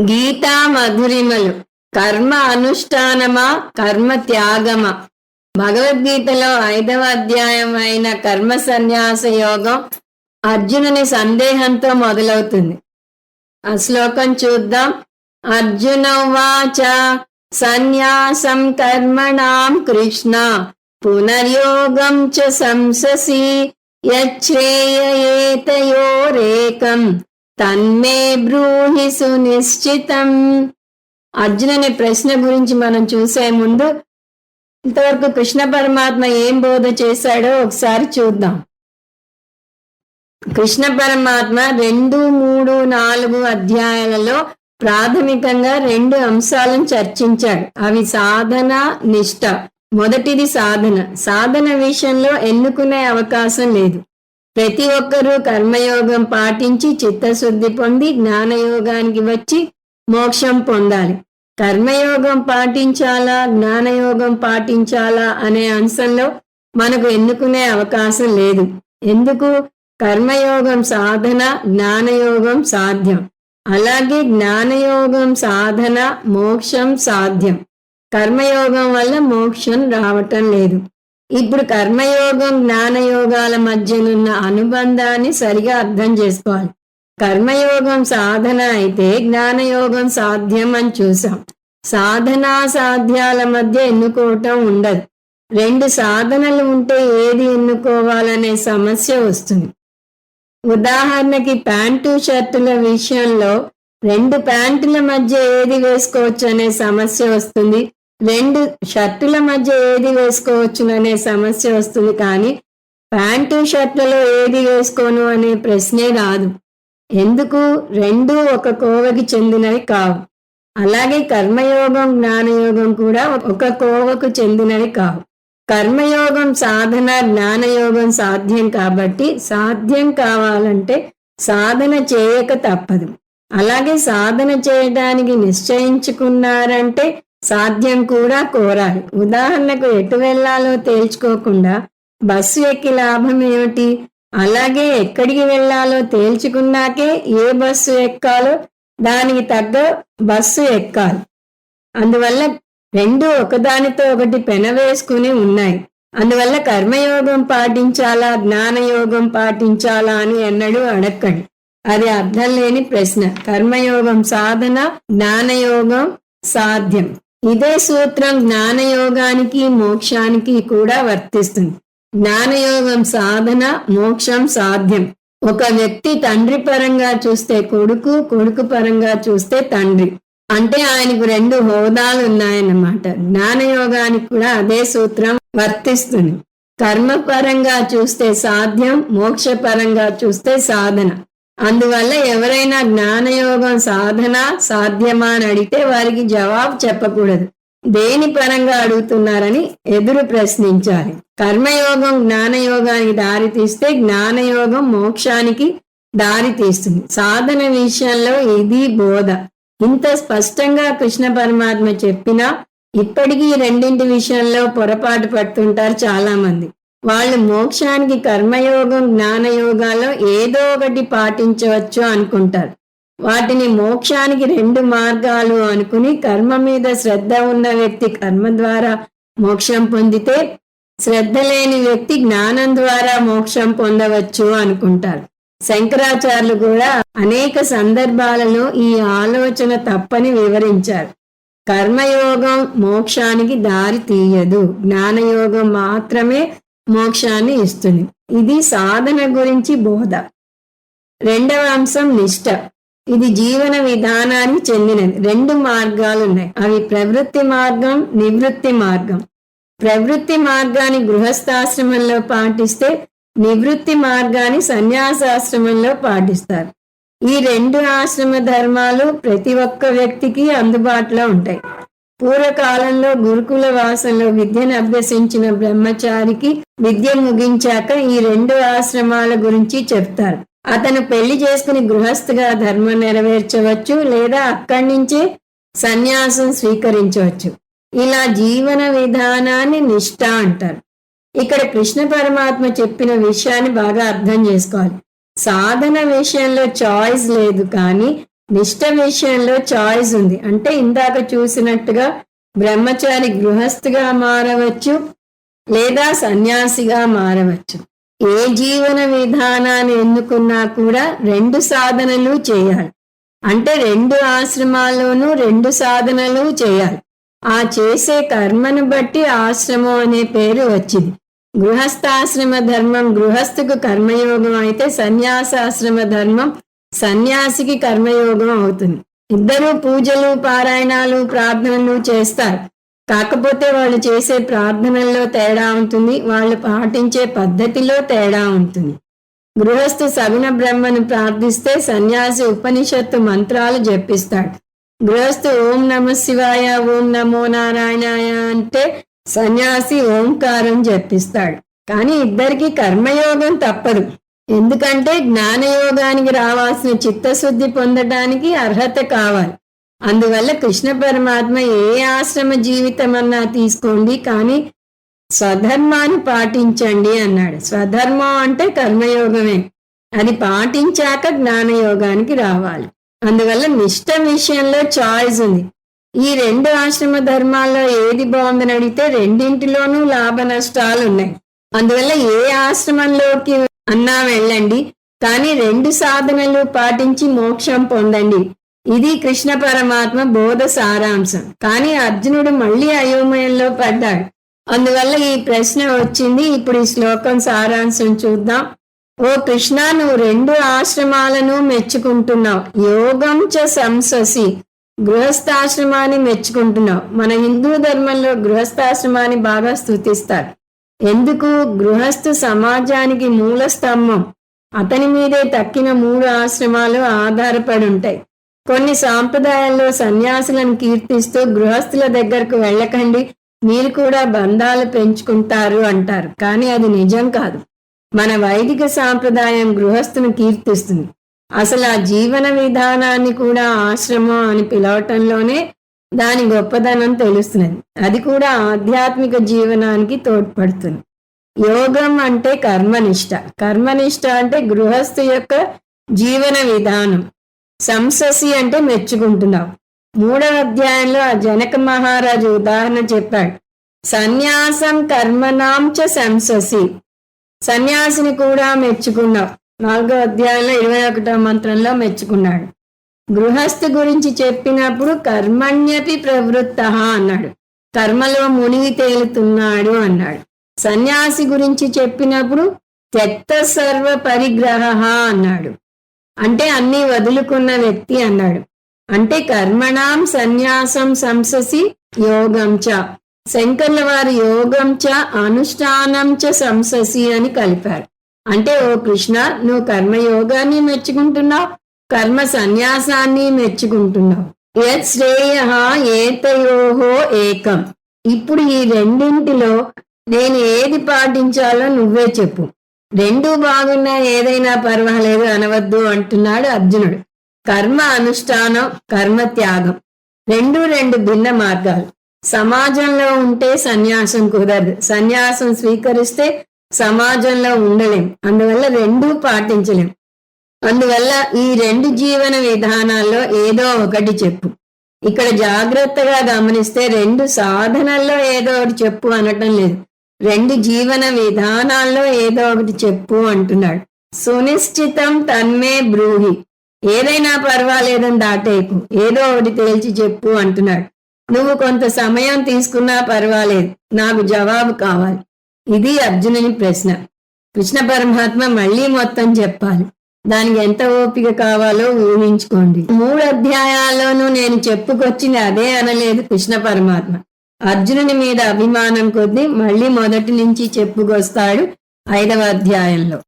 గీతా మధురిమలు కర్మ అనుష్ఠానమా? కర్మ త్యాగమా? భగవద్గీతలో ఐదవ అధ్యాయం అయిన కర్మ సన్యాస యోగం అర్జునుని సందేహంతో మొదలవుతుంది. ఆ శ్లోకం చూద్దాం. అర్జున వాచ సన్యాసం కర్మణాం కృష్ణ పునర్యోగం చ సంససి యచ్చేయేతయోరేకం తన్మే బ్రూహి సునిశ్చితం. అర్జునుని ప్రశ్న గురించి మనం చూసే ముందు ఇంతవరకు కృష్ణ పరమాత్మ ఏం బోధ చేశాడో ఒకసారి చూద్దాం. కృష్ణ పరమాత్మ రెండు మూడు నాలుగు అధ్యాయాలలో ప్రాథమికంగా రెండు అంశాలను చర్చించాడు. అవి సాధన నిష్ట. మొదటిది సాధన. సాధన విషయంలో ఎన్నుకునే అవకాశం లేదు. ప్రతి ఒక్కరూ కర్మయోగం పాటించి చిత్తశుద్ధి పొంది జ్ఞానయోగానికి వచ్చి మోక్షం పొందాలి. కర్మయోగం పాటించాలా జ్ఞానయోగం పాటించాలా అనే అంశంలో మనకు ఎన్నుకునే అవకాశం లేదు. ఎందుకు? కర్మయోగం సాధన జ్ఞానయోగం సాధ్యం. అలాగే జ్ఞానయోగం సాధన మోక్షం సాధ్యం. కర్మయోగం వల్ల మోక్షం రావటం లేదు. ఇప్పుడు కర్మయోగం జ్ఞానయోగాల మధ్యనున్న అనుబంధాన్ని సరిగా అర్థం చేసుకోవాలి. కర్మయోగం సాధన అయితే జ్ఞానయోగం సాధ్యం అని చూసాం. సాధనా సాధ్యాల మధ్య ఎన్నుకోవటం ఉండదు. రెండు సాధనలు ఉంటే ఏది ఎన్నుకోవాలనే సమస్య వస్తుంది. ఉదాహరణకి ప్యాంటు షర్టుల విషయంలో రెండు ప్యాంటుల మధ్య ఏది వేసుకోవచ్చు అనే సమస్య వస్తుంది. రెండు షర్టుల మధ్య ఏది వేసుకోవచ్చు అనే సమస్య వస్తుంది కానీ ప్యాంటు షర్టులో ఏది వేసుకోను అనే ప్రశ్నే రాదు. ఎందుకు? రెండు ఒక కోవకి చెందినవి కావు. అలాగే కర్మయోగం జ్ఞానయోగం కూడా ఒక కోవకు చెందినవి కావు. కర్మయోగం సాధన జ్ఞానయోగం సాధ్యం కాబట్టి సాధ్యం కావాలంటే సాధన చేయక తప్పదు. అలాగే సాధన చేయడానికి నిశ్చయించుకున్నారంటే సాధ్యం కూడా కోరాలి. ఉదాహరణకు ఎటు వెళ్ళాలో తేల్చుకోకుండా బస్సు ఎక్కి లాభం ఏమిటి? అలాగే ఎక్కడికి వెళ్ళాలో తేల్చుకున్నాకే ఏ బస్సు ఎక్కాలో దానికి తగ్గ బస్సు ఎక్కాలి. అందువల్ల రెండు ఒకదానితో ఒకటి పెనవేసుకుని ఉన్నాయి. అందువల్ల కర్మయోగం పాటించాలా జ్ఞానయోగం పాటించాలా అని ఎన్నడూ అడక్కండి. అది అర్థం లేని ప్రశ్న. కర్మయోగం సాధన జ్ఞానయోగం సాధ్యం. ఇదే సూత్రం జ్ఞానయోగానికి మోక్షానికి కూడా వర్తిస్తుంది. జ్ఞానయోగం సాధన మోక్షం సాధ్యం. ఒక వ్యక్తి తండ్రి పరంగా చూస్తే కొడుకు కొడుకు పరంగా చూస్తే తండ్రి. అంటే ఆయనకు రెండు హోదాలు ఉన్నాయన్నమాట. జ్ఞానయోగానికి కూడా అదే సూత్రం వర్తిస్తుంది. కర్మ పరంగా చూస్తే సాధ్యం మోక్ష పరంగా చూస్తే సాధన. అందువల్ల ఎవరైనా జ్ఞానయోగం సాధన సాధ్యమా అని అడిగితే వారికి జవాబు చెప్పకూడదు. దేని పరంగా అడుగుతున్నారని ఎదురు ప్రశ్నించాలి. కర్మయోగం జ్ఞానయోగానికి దారి తీస్తే జ్ఞానయోగం మోక్షానికి దారి తీస్తుంది. సాధన విషయంలో ఇది బోధ. ఇంత స్పష్టంగా కృష్ణ పరమాత్మ చెప్పినా ఇప్పటికీ రెండింటి విషయంలో పొరపాటు పడుతుంటారు చాలా మంది వాళ్ళు మోక్షానికి కర్మయోగం జ్ఞానయోగాలో ఏదో ఒకటి పాటించవచ్చు అనుకుంటారు. వాటిని మోక్షానికి రెండు మార్గాలు అనుకుని కర్మ మీద శ్రద్ధ ఉన్న వ్యక్తి కర్మ ద్వారా మోక్షం పొందితే శ్రద్ధ లేని వ్యక్తి జ్ఞానం ద్వారా మోక్షం పొందవచ్చు అనుకుంటారు. శంకరాచార్యులు కూడా అనేక సందర్భాలలో ఈ ఆలోచన తప్పని వివరించారు. కర్మయోగం మోక్షానికి దారి తీయదు. జ్ఞానయోగం మాత్రమే మోక్షాన్ని ఇస్తుంది. ఇది సాధన గురించి బోధ. రెండవ అంశం నిష్ట. ఇది జీవన విధానానికి చెందినది. రెండు మార్గాలు ఉన్నాయి అవి ప్రవృత్తి మార్గం నివృత్తి మార్గం. ప్రవృత్తి మార్గాన్ని గృహస్థాశ్రమంలో పాటిస్తే నివృత్తి మార్గాన్ని సన్యాసాశ్రమంలో పాటిస్తారు. ఈ రెండు ఆశ్రమ ధర్మాలు ప్రతి ఒక్క వ్యక్తికి అందుబాటులో ఉంటాయి. పూర్వకాలంలో గురుకుల వాసంలో విద్యను అభ్యసించిన బ్రహ్మచారికి విద్య ముగించాక ఈ రెండు ఆశ్రమాల గురించి చెప్తారు. అతను పెళ్ళి చేసుకుని గృహస్థుగా ధర్మం నెరవేర్చవచ్చు లేదా అక్కడి నుంచే సన్యాసం స్వీకరించవచ్చు. ఇలా జీవన విధానాన్ని నిష్ఠ అంటారు. ఇక్కడ కృష్ణ పరమాత్మ చెప్పిన విషయాన్ని బాగా అర్థం చేసుకోవాలి. సాధన విషయంలో చాయిస్ లేదు కానీ నిష్ట విషయంలో చాయిస్ ఉంది. అంటే ఇందాక చూసినట్టుగా బ్రహ్మచారి గృహస్థుగా మారవచ్చు లేదా సన్యాసిగా మారవచ్చు. ఏ జీవన విధానాన్ని ఎన్నుకున్నా కూడా రెండు సాధనలు చేయాలి. అంటే రెండు ఆశ్రమాల్లోనూ రెండు సాధనలు చేయాలి. ఆ చేసే కర్మను బట్టి ఆశ్రమం అనే పేరు వచ్చింది. గృహస్థాశ్రమ ధర్మం గృహస్థుకు కర్మయోగం అయితే సన్యాసాశ్రమ ధర్మం సన్యాసికి కర్మయోగం అవుతుంది. ఇద్దరు పూజలు పారాయణాలు ప్రార్థనలు చేస్తారు. కాకపోతే వాళ్ళు చేసే ప్రార్థనల్లో తేడా ఉంటుంది. వాళ్ళు పాటించే పద్ధతిలో తేడా ఉంటుంది. గృహస్థు సగుణ బ్రహ్మను ప్రార్థిస్తే సన్యాసి ఉపనిషత్తు మంత్రాలు జపిస్తాడు. గృహస్థు ఓం నమ శివాయ ఓం నమో నారాయణాయ అంటే సన్యాసి ఓంకారం జపిస్తాడు. కానీ ఇద్దరికి కర్మయోగం తప్పదు. ఎందుకంటే జ్ఞానయోగానికి రావాల్సిన చిత్తశుద్ధి పొందడానికి అర్హత కావాలి. అందువల్ల కృష్ణ పరమాత్మ ఏ ఆశ్రమ జీవితం అన్నా తీసుకోండి కానీ స్వధర్మాన్ని పాటించండి అన్నాడు. స్వధర్మం అంటే కర్మయోగమే. అది పాటించాక జ్ఞానయోగానికి రావాలి. అందువల్ల నిష్ట విషయంలో చాయిస్ ఉంది. ఈ రెండు ఆశ్రమ ధర్మాల్లో ఏది బాగుందని అడిగితే రెండింటిలోనూ లాభ నష్టాలు ఉన్నాయి అందువల్ల ఏ ఆశ్రమంలోకి అన్నా వెళ్ళండి. కానీ రెండు సాధనలు పాటించి మోక్షం పొందండి. ఇది కృష్ణ పరమాత్మ బోధ సారాంశం. కానీ అర్జునుడు మళ్ళీ అయోమయంలో పడ్డాడు. అందువల్ల ఈ ప్రశ్న వచ్చింది. ఇప్పుడు ఈ శ్లోకం సారాంశం చూద్దాం. ఓ కృష్ణ నువ్వు రెండు ఆశ్రమాలను మెచ్చుకుంటున్నావు. యోగం చ సంససి గృహస్థాశ్రమాన్ని మెచ్చుకుంటున్నావు. మన హిందూ ధర్మంలో గృహస్థాశ్రమాన్ని బాగా స్థుతిస్తారు ఎందుకు గృహస్థు సమాజానికి మూల స్తంభం? అతని మీదే తక్కిన మూడు ఆశ్రమాలు ఆధారపడి ఉంటాయి కొన్ని సాంప్రదాయాల్లో సన్యాసులను కీర్తిస్తూ గృహస్థుల దగ్గరకు వెళ్ళకండి. మీరు కూడా బంధాలు పెంచుకుంటారు అంటారు. కానీ అది నిజం కాదు. మన వైదిక సాంప్రదాయం గృహస్థును కీర్తిస్తుంది. అసలు ఆ జీవన విధానాన్ని కూడా ఆశ్రమం అని పిలవటంలోనే దాని గొప్పదనం తెలుస్తున్నది. అది కూడా ఆధ్యాత్మిక జీవనానికి తోడ్పడుతుంది. యోగం అంటే కర్మనిష్ట. కర్మనిష్ట అంటే గృహస్థు యొక్క జీవన విధానం. సంససి అంటే మెచ్చుకుంటున్నావు. మూడవ అధ్యాయంలో ఆ జనక మహారాజు ఉదాహరణ చెప్పాడు. సన్యాసం కర్మనాం చ సంససి. సన్యాసిని కూడా మెచ్చుకున్నావు. నాలుగో అధ్యాయంలో ఇరవై ఒకటో మంత్రంలో మెచ్చుకున్నాడు. గృహస్థు గురించి చెప్పినప్పుడు కర్మణ్యపి ప్రవృత్త అన్నాడు. కర్మలో మునిగి తేలుతున్నాడు అన్నాడు. సన్యాసి గురించి చెప్పినప్పుడు త్యక్త సర్వ పరిగ్రహ అన్నాడు. అంటే అన్ని వదులుకున్న వ్యక్తి అన్నాడు. అంటే కర్మణాం సన్యాసం సంససి యోగంచ శంకర్ల వారు యోగంచ చ సంససి అని కలిపారు. అంటే ఓ కృష్ణ నువ్వు కర్మయోగాన్ని మెచ్చుకుంటున్నావు కర్మ సన్యాసాన్ని మెచ్చుకుంటున్నావు. యత్ శ్రేయ ఏతయోహో ఏకం. ఇప్పుడు ఈ రెండింటిలో నేను ఏది పాటించాలో నువ్వే చెప్పు. రెండు బాగున్నా ఏదైనా పర్వాలేదు అనవద్దు అంటున్నాడు అర్జునుడు. కర్మ అనుష్ఠానం కర్మ త్యాగం. రెండు రెండు భిన్న మార్గాలు. సమాజంలో ఉంటే సన్యాసం కుదరదు. సన్యాసం స్వీకరిస్తే సమాజంలో ఉండలేం. అందువల్ల రెండూ పాటించలేం. అందువల్ల ఈ రెండు జీవన విధానాల్లో ఏదో ఒకటి చెప్పు. ఇక్కడ జాగ్రత్తగా గమనిస్తే రెండు సాధనల్లో ఏదో ఒకటి చెప్పు అనటం లేదు. రెండు జీవన విధానాల్లో ఏదో ఒకటి చెప్పు అంటున్నాడు. సునిశ్చితం తన్మే బ్రూహి. ఏదైనా పర్వాలేదని దాటేకు ఏదో ఒకటి తేల్చి చెప్పు అంటున్నాడు. నువ్వు కొంత సమయం తీసుకున్నా పర్వాలేదు. నాకు జవాబు కావాలి. ఇది అర్జునుని ప్రశ్న. కృష్ణ పరమాత్మ మళ్ళీ మొత్తం చెప్పాలి. దానికి ఎంత ఓపిక కావాలో ఊహించుకోండి. మూడు అధ్యాయాల్లోనూ నేను చెప్పుకొచ్చింది అదే అనలేదు కృష్ణ పరమాత్మ. అర్జునుని మీద అభిమానం కొద్దీ మళ్ళీ మొదటి నుంచి చెప్పుకొస్తాడు ఐదవ అధ్యాయంలో.